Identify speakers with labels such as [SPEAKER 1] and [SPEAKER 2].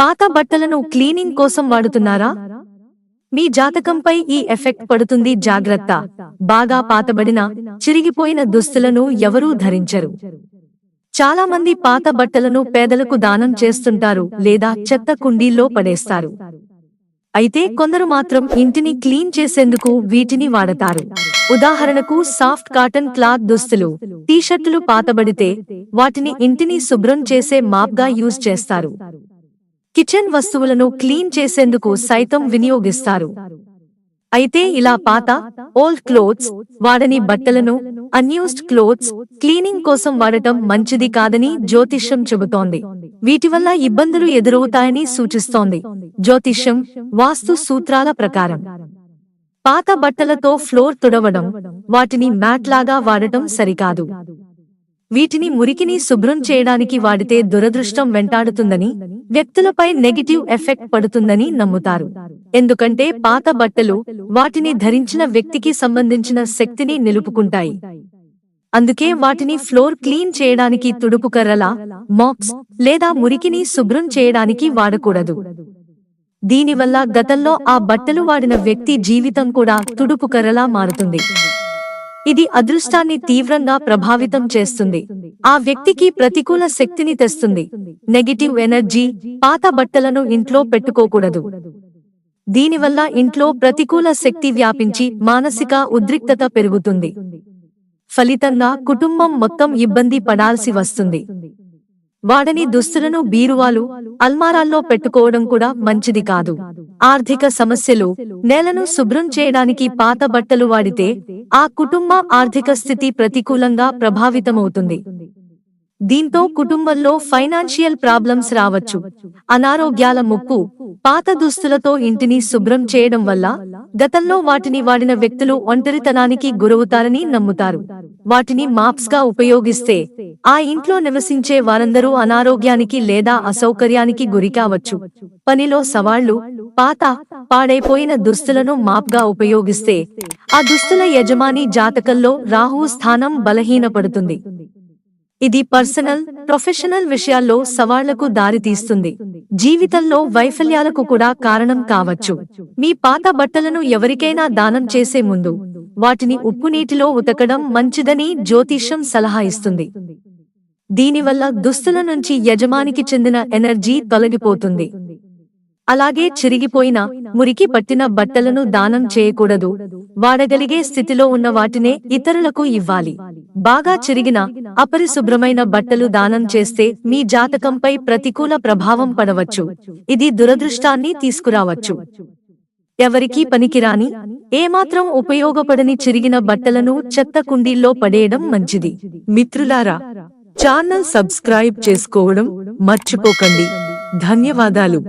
[SPEAKER 1] పాత బట్టలను క్లీనింగ్ కోసం వాడుతున్నారా? మీ జాతకంపై ఈ ఎఫెక్ట్ పడుతుంది జాగ్రత్త. బాగా పాతబడిన చిరిగిపోయిన దుస్తులను ఎవరూ ధరించరు. చాలా మంది పాత బట్టలను పేదలకు దానం చేస్తుంటారు లేదా చెత్త కుండీల్లో పడేస్తారు. అయితే కొందరు మాత్రం ఇంటిని క్లీన్ చేసేందుకు వీటిని వాడతారు. ఉదాహరణకు సాఫ్ట్ కాటన్ క్లాత్ దుస్తులు టీషర్టులు పాతబడితే వాటిని ఇంటిని శుభ్రం చేసే మాప్గా యూజ్ చేస్తారు. కిచెన్ వస్తువులను క్లీన్ చేసేందుకు సైతం వినియోగిస్తారు. అయితే ఇలా పాత ఓల్డ్ క్లోత్స్ వాడని బట్టలను అన్యూస్డ్ క్లోత్స్ క్లీనింగ్ కోసం వాడటం మంచిది కాదని జ్యోతిష్యం చెబుతోంది. వీటి వల్ల ఇబ్బందులు ఎదురవుతాయని సూచిస్తోంది. జ్యోతిష్యం వాస్తు సూత్రాల ప్రకారం. పాత బట్టలతో ఫ్లోర్ తుడవడం వాటిని మ్యాట్ లాగా వాడటం సరికాదు. వీటిని మురికిని శుభ్రం చేయడానికి వాడితే దురదృష్టం వెంటాడుతుందని వ్యక్తులపై నెగిటివ్ ఎఫెక్ట్ పడుతుందని నమ్ముతారు. ఎందుకంటే పాత బట్టలు వాటిని ధరించిన వ్యక్తికి సంబంధించిన శక్తిని నిలుపుకుంటాయి. అందుకే వాటిని ఫ్లోర్ క్లీన్ చేయడానికి తుడుపు కర్రల మాప్స్ లేదా మురికిని శుభ్రం చేయడానికి వాడకూడదు. దీనివల్ల గతంలో ఆ బట్టలు వాడిన వ్యక్తి జీవితం కూడా తుడుపు కర్రలా మారుతుంది. ఇది అదృష్టాన్ని తీవ్రంగా ప్రభావితం చేస్తుంది. ఆ వ్యక్తికి ప్రతికూల శక్తిని తెస్తుంది. నెగిటివ్ ఎనర్జీ పాత బట్టలను ఇంట్లో పెట్టుకోకూడదు. దీనివల్ల ఇంట్లో ప్రతికూల శక్తి వ్యాపించి మానసిక ఉద్రిక్తత పెరుగుతుంది. ఫలితంగా కుటుంబం మొత్తం ఇబ్బంది పడాల్సి వస్తుంది. వాడని దుస్తులను బీరువాలు అల్మారాల్లో పెట్టుకోవడం కూడా మంచిది కాదు. ఆర్థిక సమస్యలు నేలను శుభ్రం చేయడానికి పాత బట్టలు వాడితే ఆ కుటుంబ ఆర్థిక స్థితి ప్రతికూలంగా ప్రభావితమవుతుంది. దీంతో కుటుంబంలో ఫైనాన్షియల్ ప్రాబ్లమ్స్ రావచ్చు. అనారోగ్యాల ముప్పు పాత దుస్తులతో ఇంటిని శుభ్రం చేయడం వల్ల గతంలో వాటిని వాడిన వ్యక్తులు ఒంటరితనానికి గురవుతారని నమ్ముతారు. వాటిని మాప్స్గా ఉపయోగిస్తే ఆ ఇంట్లో నివసించే వారందరూ అనారోగ్యానికి లేదా అసౌకర్యానికి గురికావచ్చు పనిలో సవాళ్ళు పాత పాడైపోయిన దుస్తులను మాప్గా ఉపయోగిస్తే ఆ దుస్తుల యజమాని జాతకంలో రాహు స్థానం బలహీనపడుతుంది. ఇది పర్సనల్ ప్రొఫెషనల్ విషయాల్లో సవాళ్ళకు దారితీస్తుంది జీవితంలో వైఫల్యాలకు కూడా కారణం కావచ్చు. మీ పాత బట్టలను ఎవరికైనా దానం చేసే ముందు వాటిని ఉప్పు నీటిలో ఉతకడం మంచిదని జ్యోతిష్యం సలహా ఇస్తుంది. దీనివల్ల దుస్తుల నుంచి యజమానికి చెందిన ఎనర్జీ తొలగిపోతుంది. అలాగే చిరిగిపోయిన మురికి పట్టిన బట్టలను దానం చేయకూడదు. వాడగలిగే స్థితిలో ఉన్న వాటినే ఇతరులకు ఇవ్వాలి. బాగా చిరిగిన అపరిశుభ్రమైన బట్టలు దానం చేస్తే మీ జాతకంపై ప్రతికూల ప్రభావం పడవచ్చు. ఇది దురదృష్టాన్ని తీసుకురావచ్చు. ఎవరికీ పనికిరాని ఏమాత్రం ఉపయోగపడని చిరిగిన బట్టలను చెత్త కుండీల్లో పడేయడం మంచిది. మిత్రులారా ఛానల్ సబ్స్క్రైబ్ చేసుకోవడం మర్చిపోకండి. ధన్యవాదాలు.